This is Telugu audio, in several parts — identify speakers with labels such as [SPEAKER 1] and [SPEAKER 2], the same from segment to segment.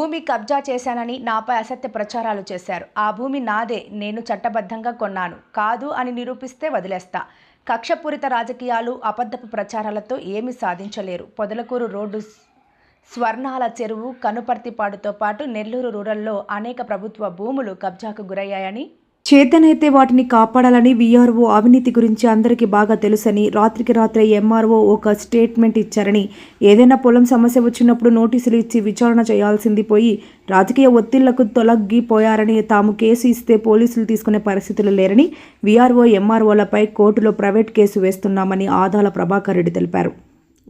[SPEAKER 1] భూమి కబ్జా చేశానని నాపై అసత్య ప్రచారాలు చేశారు. ఆ భూమి నాదే నేను చట్టబద్ధంగా కొన్నాను. కాదు అని నిరూపిస్తే వదిలేస్తా. కక్షపూరిత రాజకీయాలు అబద్ధపు ప్రచారాలతో ఏమీ సాధించలేరు. పొదలకూరు రోడ్డు స్వర్ణాల చెరువు కనుపర్తిపాడుతో పాటు నెల్లూరు రూరల్లో అనేక ప్రభుత్వ భూములు కబ్జాకు గురయ్యాయని
[SPEAKER 2] చేతనైతే వాటిని కాపాడాలని వీఆర్ఓ అవినీతి గురించి అందరికీ బాగా తెలుసని రాత్రికి రాత్రే ఎంఆర్ఓ ఒక స్టేట్మెంట్ ఇచ్చారని. ఏదైనా పొలం సమస్య వచ్చినప్పుడు నోటీసులు ఇచ్చి విచారణ చేయాల్సింది పోయి రాజకీయ ఒత్తిళ్ళకు తొలగిపోయారని తాము కేసు ఇస్తే పోలీసులు తీసుకునే పరిస్థితులు లేరని వీఆర్ఓ ఎంఆర్ఓలపై కోర్టులో ప్రైవేట్ కేసు వేస్తున్నామని ఆదాల ప్రభాకర్ రెడ్డి తెలిపారు.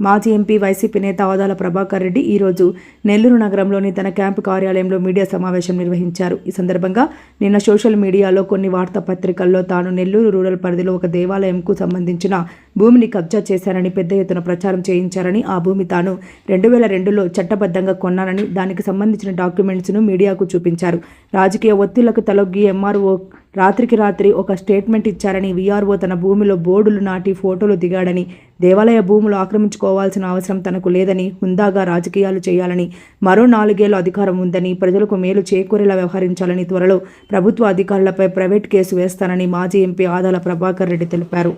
[SPEAKER 2] మాజీ ఎంపీ వైసీపీ నేత ఆదాల ప్రభాకర్ రెడ్డి ఈరోజు నెల్లూరు నగరంలోని తన క్యాంపు కార్యాలయంలో మీడియా సమావేశం నిర్వహించారు. ఈ సందర్భంగా నిన్న సోషల్ మీడియాలో కొన్ని వార్తాపత్రికల్లో తాను నెల్లూరు రూరల్ పరిధిలో ఒక దేవాలయంకు సంబంధించిన భూమిని కబ్జా చేశారని పెద్ద ఎత్తున ప్రచారం చేయించారని ఆ భూమి తాను రెండు వేల రెండులో చట్టబద్ధంగా కొన్నానని దానికి సంబంధించిన డాక్యుమెంట్స్ను మీడియాకు చూపించారు. రాజకీయ ఒత్తిళ్ళకు తలొగ్గి ఎంఆర్ఓ రాత్రికి రాత్రి ఒక స్టేట్మెంట్ ఇచ్చారని వీఆర్ఓ తన భూమిలో బోర్డులు నాటి ఫోటోలు దిగాడని దేవాలయ భూములు ఆక్రమించుకోవాల్సిన అవసరం తనకు లేదని హుందాగా రాజకీయాలు చేయాలని మరో నాలుగేళ్ళ అధికారం ఉందని ప్రజలకు మేలు చేకూరేలా వ్యవహరించాలని త్వరలో ప్రభుత్వ అధికారులపై ప్రైవేట్ కేసు వేస్తానని మాజీ ఎంపీ ఆదాల ప్రభాకర్ రెడ్డి తెలిపారు.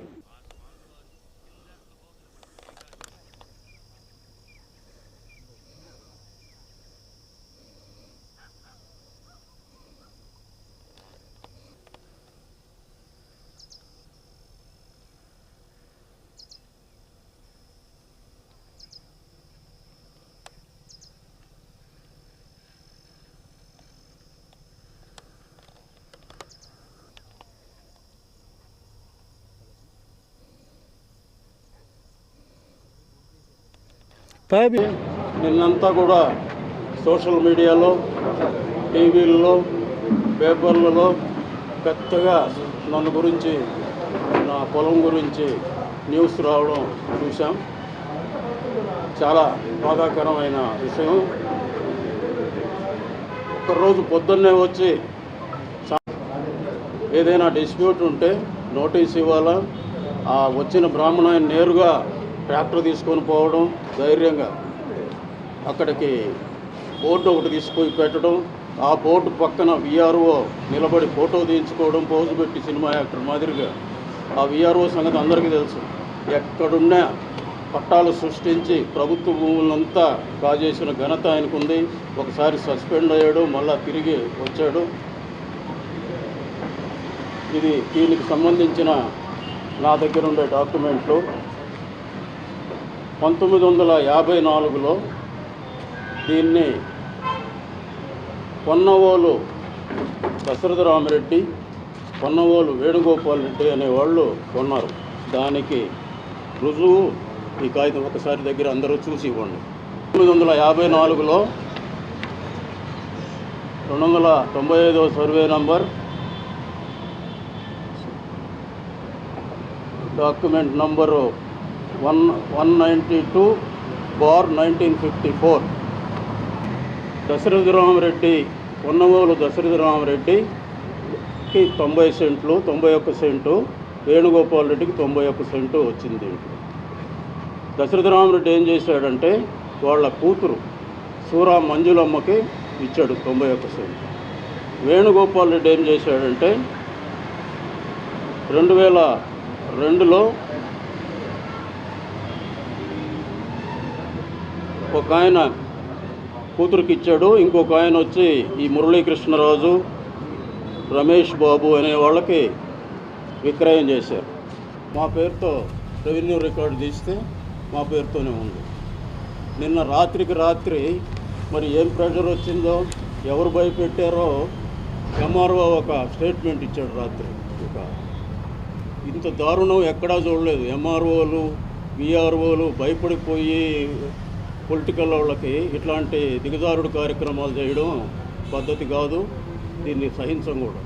[SPEAKER 3] నిన్నంతా కూడా సోషల్ మీడియాలో టీవీల్లో పేపర్లలో పెద్దగా నన్ను గురించి నా పొలం గురించి న్యూస్ రావడం చూసాం చాలా బాధాకరమైన విషయం. ఒకరోజు పొద్దున్నే వచ్చి చా- ఏదైనా డిస్ప్యూట్ ఉంటే నోటీస్ ఇవ్వాలా? ఆ వచ్చిన బ్రాహ్మణ నేరుగా ట్రాక్టర్ తీసుకొని పోవడం ధైర్యంగా. అక్కడికి బోర్డు ఒకటి తీసుకొని పెట్టడం ఆ బోర్డు పక్కన విఆర్ఓ నిలబడి ఫోటో తీయించుకోవడం పోజు పెట్టి సినిమా యాక్టర్ మాదిరిగా. ఆ విఆర్ఓ సంగతి అందరికీ తెలుసు. ఎక్కడున్నా పట్టాలు సృష్టించి ప్రభుత్వ భూములంతా కాజేసిన ఘనత ఆయనకుంది. ఒకసారి సస్పెండ్ అయ్యాడు మళ్ళా తిరిగి వచ్చాడు. ఇది దీనికి సంబంధించిన నా దగ్గర ఉండే డాక్యుమెంట్లు. పంతొమ్మిది వందల యాభై నాలుగులో దీన్ని పొన్నవోలు దశరథరామరెడ్డి పొన్నవోలు వేణుగోపాల్ రెడ్డి అనేవాళ్ళు కొన్నారు. దానికి రుజువు ఈ కాగితం ఒకసారి దగ్గర అందరూ చూసి ఇవ్వండి. తొమ్మిది వందల యాభై నాలుగులో రెండు వందల తొంభై ఐదవ survey number document number one one ninety two bar nineteen fifty four. Dasaratharamareddy Unnavolu దశరథరామరెడ్డికి తొంభై సెంట్లు తొంభై ఒక్క సెంటు వేణుగోపాల్ రెడ్డికి తొంభై ఒక్క సెంటు వచ్చింది. దీంట్లో దశరథరామరెడ్డి ఏం చేశాడంటే వాళ్ళ కూతురు సూరా మంజులమ్మకి ఇచ్చాడు తొంభై ఒక్క సెంటు. వేణుగోపాల్ రెడ్డి ఏం చేశాడంటే రెండు వేల రెండులో ఒక ఆయన కూతురికి ఇచ్చాడు ఇంకొక ఆయన వచ్చి ఈ మురళీకృష్ణరాజు రమేష్ బాబు అనే వాళ్ళకి విక్రయం చేశారు. మా పేరుతో రెవెన్యూ రికార్డు తీస్తే మా పేరుతోనే ఉంది. నిన్న రాత్రికి రాత్రి మరి ఏం ప్రెషర్ వచ్చిందో ఎవరు భయపెట్టారో ఎంఆర్ఓ ఒక స్టేట్మెంట్ ఇచ్చాడు రాత్రి. ఒక ఇంత దారుణం ఎక్కడా చూడలేదు. ఎంఆర్ఓలు విఆర్ఓలు భయపడిపోయి పొలిటికల్ వాళ్ళకి ఇట్లాంటి దిగజారుడు కార్యక్రమాలు చేయడం పద్ధతి కాదు దీన్ని సహించం కూడా.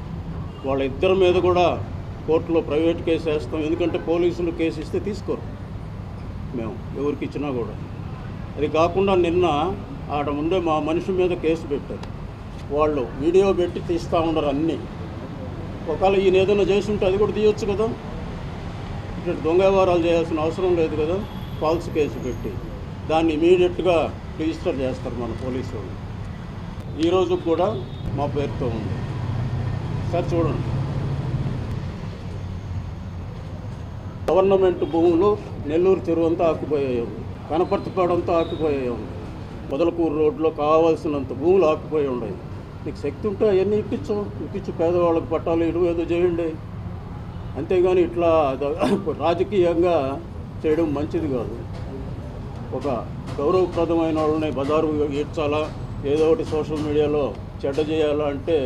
[SPEAKER 3] వాళ్ళ ఇద్దరి మీద కూడా కోర్టులో ప్రైవేట్ కేసు వేస్తాం ఎందుకంటే పోలీసులు కేసు ఇస్తే తీసుకోరు. మేము ఎవరికి ఇచ్చినా కూడా. అది కాకుండా నిన్న ఆడ ముందే మా మనిషి మీద కేసు పెట్టారు. వాళ్ళు వీడియో పెట్టి తీస్తూ ఉండరు అన్నీ. ఒకవేళ ఈయన ఏదైనా చేసి ఉంటే అది కూడా తీయొచ్చు కదా. ఇట్లా దొంగ వ్యవహారాలు చేయాల్సిన అవసరం లేదు కదా. ఫాల్స్ కేసు పెట్టి. దాన్ని ఇమీడియట్గా రిజిస్టర్ చేస్తారు మన పోలీసు వాళ్ళు. ఈరోజు కూడా మా పేరుతో ఉంది. సార్ చూడండి. గవర్నమెంట్ భూములు నెల్లూరు చెరువు అంతా ఆకుపోయాయి. ఉంది కనపర్తిపాడు ఆకుపోయాయి. ఉంది మొదలకూరు రోడ్లో కావాల్సినంత భూములు ఆకుపోయి ఉన్నాయి. నీకు శక్తి ఉంటే అవన్నీ ఇప్పించు. ఇప్పించు పేదవాళ్ళకి పట్టాలు ఇటు ఏదో చేయండి. అంతేగాని ఇట్లా రాజకీయంగా చేయడం మంచిది కాదు. ఒక గౌరవప్రదమైన వాళ్ళని బజారు ఈడ్చాలా ఏదో ఒకటి సోషల్ మీడియాలో చెడ్డ చేయాలా అంటే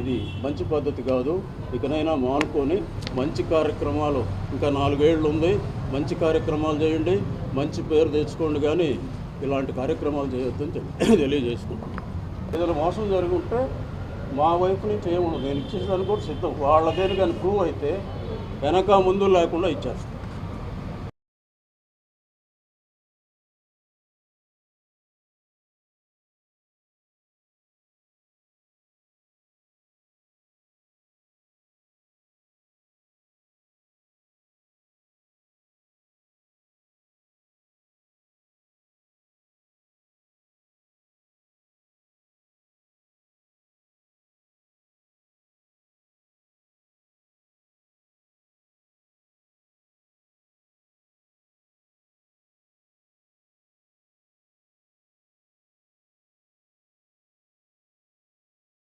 [SPEAKER 3] ఇది మంచి పద్ధతి కాదు. ఇకనైనా మానుకొని మంచి కార్యక్రమాలు ఇంకా నాలుగేళ్ళు ఉంది. మంచి కార్యక్రమాలు చేయండి. మంచి పేరు తెచ్చుకోండి కానీ ఇలాంటి కార్యక్రమాలు చేయొద్దని చెప్పి తెలియజేసుకుంటాం ఏదైనా మోసం జరిగి ఉంటే మా వైపు నుంచి ఏముండదు. నేను ఇచ్చేసాను కూడా సిద్ధం. వాళ్ళదేని కానీ ప్రూవ్ అయితే వెనక ముందు లేకుండా ఇచ్చేస్తాను